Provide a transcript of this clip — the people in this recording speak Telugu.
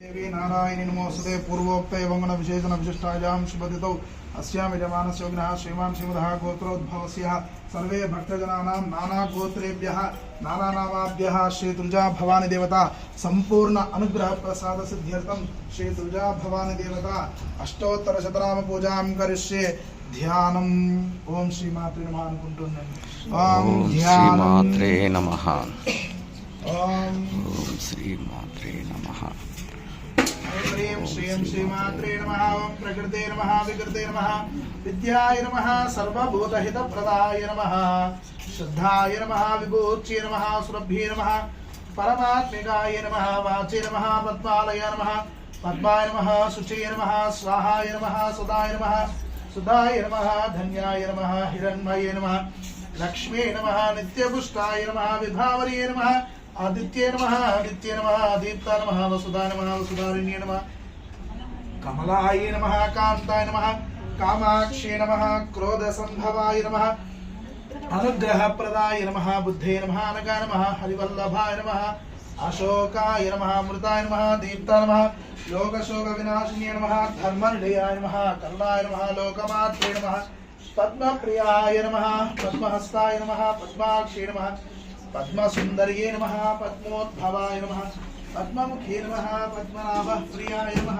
देवी नारायण नमोस्ते पूर्वोक्ते वंगन विशेषण विशिष्टायां शुभदितौ अस्यां यजमानस्य अग्नः श्रीमान् श्रीमदः गोत्रोद्भवस्यः सर्वे भक्तजनानां नानागोत्रेभ्यः नानानामाभ्यः श्रीतुलजा भवानी देवता सम्पूर्ण अनुग्रहप्रसादसिद्ध्यर्थं श्रीतुलजा भवानी देवता अष्टोत्तरशतनामपूजां करिष्ये ध्यानम् ॐ श्रीमात्रे नमः अनुकुण्टुन्नम् श्रीमात्रे नमः ॐ श्रीमात्रे नमः ఓం ఓం శ్రీమాత్రే నమ హ్రీం శ్రీం శ్రీమాత్రే నమ ఓం ప్రకృతే నమ వికృతే నమ విద్యాయ నమ సర్వభూతహితప్రదాయ నమ శ్రద్ధాయ నమ విభూత్యై నమ సురభ్యే నమ పరమాత్మికాయ నమ వాచే నమ పద్మాలయ నమ పద్మాయ నమ శుచయ నమ స్వాహాయ నమ సదాయ నమ సుధాయ నమ ధన్యాయ నమ హిరణ్మయ నమ లక్ష్మీ నమ నిత్యపుష్టాయ నమ విభావర్యే నమ ఆదిత్యే నమ ఆదిత్య నమ దీప్త నమ వసుధా నమ వసుధారిణ్యే నమ. కమలాయ నమ కాంతాయ నమ కామాక్షే నమ క్రోధ సంభవాయ నమ అనుగ్రహప్రదాయ నమ బుద్ధే నమ అనగా నమ హరివల్లభాయ నమ అశోకాయ నమ మృతాయ నమ దీప్త నమ లోకశోక వినాశిన్య నమ ధర్మనిలయాయ నమ కల్లాయ నమ లోకమాత్రే నమ పద్మప్రియాయ నమ పద్మహస్తాయ నమ పద్మాక్షే నమ పద్మసుందర్యే నమ పద్మోద్భవాయ నమ పద్మముఖే నమ పద్మనాభ ప్రియాయ నమ.